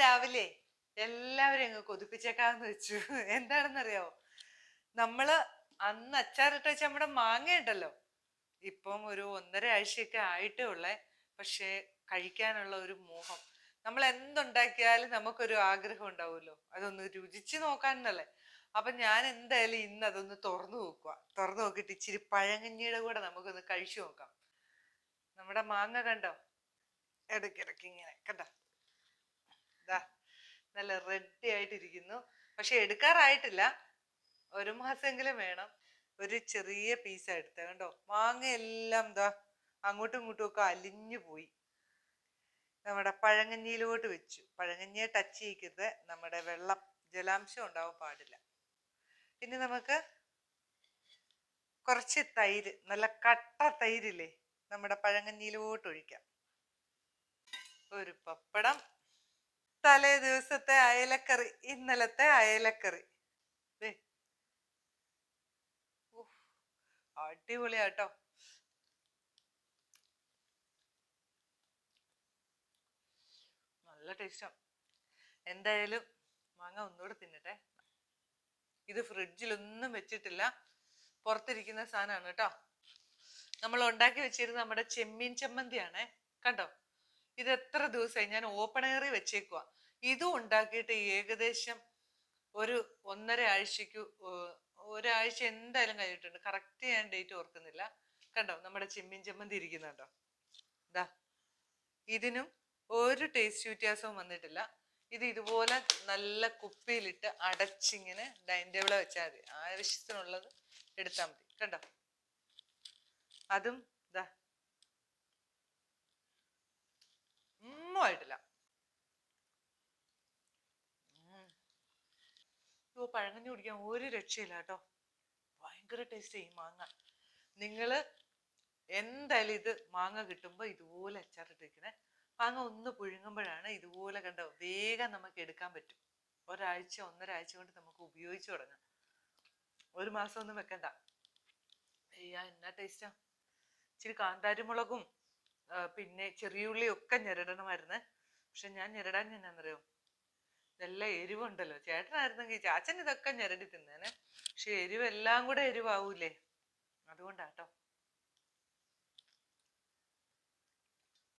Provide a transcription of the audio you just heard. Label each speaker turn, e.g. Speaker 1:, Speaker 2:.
Speaker 1: രാവിലെ എല്ലാവരും അങ്ങ് കൊതിപ്പിച്ചേക്കാന്ന് വെച്ചു. എന്താണെന്നറിയോ? നമ്മൾ അന്ന് അച്ചാറിട്ട് വെച്ച നമ്മുടെ മാങ്ങ ഉണ്ടല്ലോ ഇപ്പം ഒരു ഒന്നര ആഴ്ചയൊക്കെ ആയിട്ടേ ഉള്ളേ. പക്ഷേ കഴിക്കാനുള്ള ഒരു മോഹം. നമ്മൾ എന്തുണ്ടാക്കിയാലും നമുക്കൊരു ആഗ്രഹം ഉണ്ടാവുമല്ലോ. അതൊന്ന് രുചിച്ച് നോക്കാനല്ലേ. അപ്പൊ ഞാൻ എന്തായാലും ഇന്ന് അതൊന്ന് തുറന്നു നോക്കുക തുറന്നു നോക്കിയിട്ട് ഇച്ചിരി പഴങ്ങഞ്ഞിയുടെ കൂടെ നമുക്കൊന്ന് കഴിച്ചു നോക്കാം. നമ്മുടെ മാങ്ങ കണ്ടോ? ഇടയ്ക്കിടയ്ക്ക് ഇങ്ങനെ. കണ്ടോ? ദാ നല്ല റെഡി ആയിട്ടിരിക്കുന്നു. പക്ഷെ എടുക്കാറായിട്ടില്ല. ഒരു മാസമെങ്കിലും വേണം. ഒരു ചെറിയ പീസാ എടുത്തത് കണ്ടോ? മാങ്ങ എല്ലാം എന്താ അങ്ങോട്ടും ഇങ്ങോട്ടും ഒക്കെ അലിഞ്ഞു പോയി. നമ്മുടെ പഴങ്ങഞ്ഞിയിലോട്ട് വെച്ചു. പഴങ്ങഞ്ഞിയെ ടച്ച് ചെയ്യിക്കരുത്. നമ്മുടെ വെള്ളം ജലാംശം ഉണ്ടാവാൻ പാടില്ല. ഇനി നമുക്ക് കുറച്ച് തൈര് നല്ല കട്ട തൈരില്ലേ? നമ്മുടെ പഴങ്ങഞ്ഞിയിലോട്ട് ഒഴിക്കാം. ഒരു പപ്പടം തലേ ദിവസത്തെ അയലക്കറി ഇന്നലത്തെ അയലക്കറി. അടിപൊളിയാട്ടോ. നല്ല ടേസ്റ്റാ. എന്തായാലും മാങ്ങ ഒന്നുകൂടെ തിന്നട്ടെ. ഇത് ഫ്രിഡ്ജിലൊന്നും വെച്ചിട്ടില്ല. പുറത്തിരിക്കുന്ന സാധനമാണ് കേട്ടോ. നമ്മൾ ഉണ്ടാക്കി വെച്ചിരുന്ന നമ്മുടെ ചെമ്മീൻ ചമ്മന്തിയാണേ. കണ്ടോ? ഇത് എത്ര ദിവസമായി ഞാൻ ഓപ്പൺ എയറിൽ വെച്ചേക്കുക ഇതും ഉണ്ടാക്കിയിട്ട് ഏകദേശം ഒരു ഒന്നര ആഴ്ചക്ക് ഒരാഴ്ച എന്തായാലും കഴിഞ്ഞിട്ടുണ്ട്. കറക്റ്റ് ഞാൻ ഡേറ്റ് ഓർക്കുന്നില്ല. കണ്ടോ? നമ്മുടെ ചെമ്മിൻ ചമ്മന്തി ഇരിക്കുന്നുണ്ടോ? ഇതാ ഇതിനും ഒരു ടേസ്റ്റ് വ്യത്യാസവും വന്നിട്ടില്ല. ഇത് ഇതുപോലെ നല്ല കുപ്പിയിലിട്ട് അടച്ചിങ്ങനെ ഡൈനിങ് ടേബിളിൽ വെച്ചാൽ മതി. ആവശ്യത്തിനുള്ളത് എടുത്താൽ മതി. കണ്ടോ? അതും ഇതാ ഓ പഴങ്കഞ്ഞി കുടിക്കാൻ ഒരു രക്ഷയില്ല കേട്ടോ. ഭയങ്കര ടേസ്റ്റ് ഈ മാങ്ങ. നിങ്ങൾ എന്തായാലും ഇത് മാങ്ങ കിട്ടുമ്പോൾ ഇതുപോലെ അച്ചാറിട്ട് വെക്കണേ. മാങ്ങ ഒന്ന് പുഴുങ്ങുമ്പോഴാണ് ഇതുപോലെ കണ്ടോ വേഗം നമുക്ക് എടുക്കാൻ പറ്റും. ഒരാഴ്ച ഒന്നര ആഴ്ച കൊണ്ട് നമുക്ക് ഉപയോഗിച്ച് തുടങ്ങാം. ഒരു മാസം ഒന്നും വെക്കണ്ട. അയ്യാ എന്നാ ടേസ്റ്റാ ഇച്ചിരി കാന്താരിമുളകും പിന്നെ ചെറിയുള്ളിയും ഒക്കെ ഞെരടണമായിരുന്നു. പക്ഷെ ഞാൻ ഞെരടാൻ എന്നാന്നറിയോ നല്ല എരിവുണ്ടല്ലോ. ചേട്ടനായിരുന്നെങ്കിൽ ചാച്ചൻ ഇതൊക്കെ ഞെരടി തിന്നേനെ. പക്ഷെ എരിവെല്ലാം കൂടെ എരിവാവൂലേ? അതുകൊണ്ടാട്ടോ.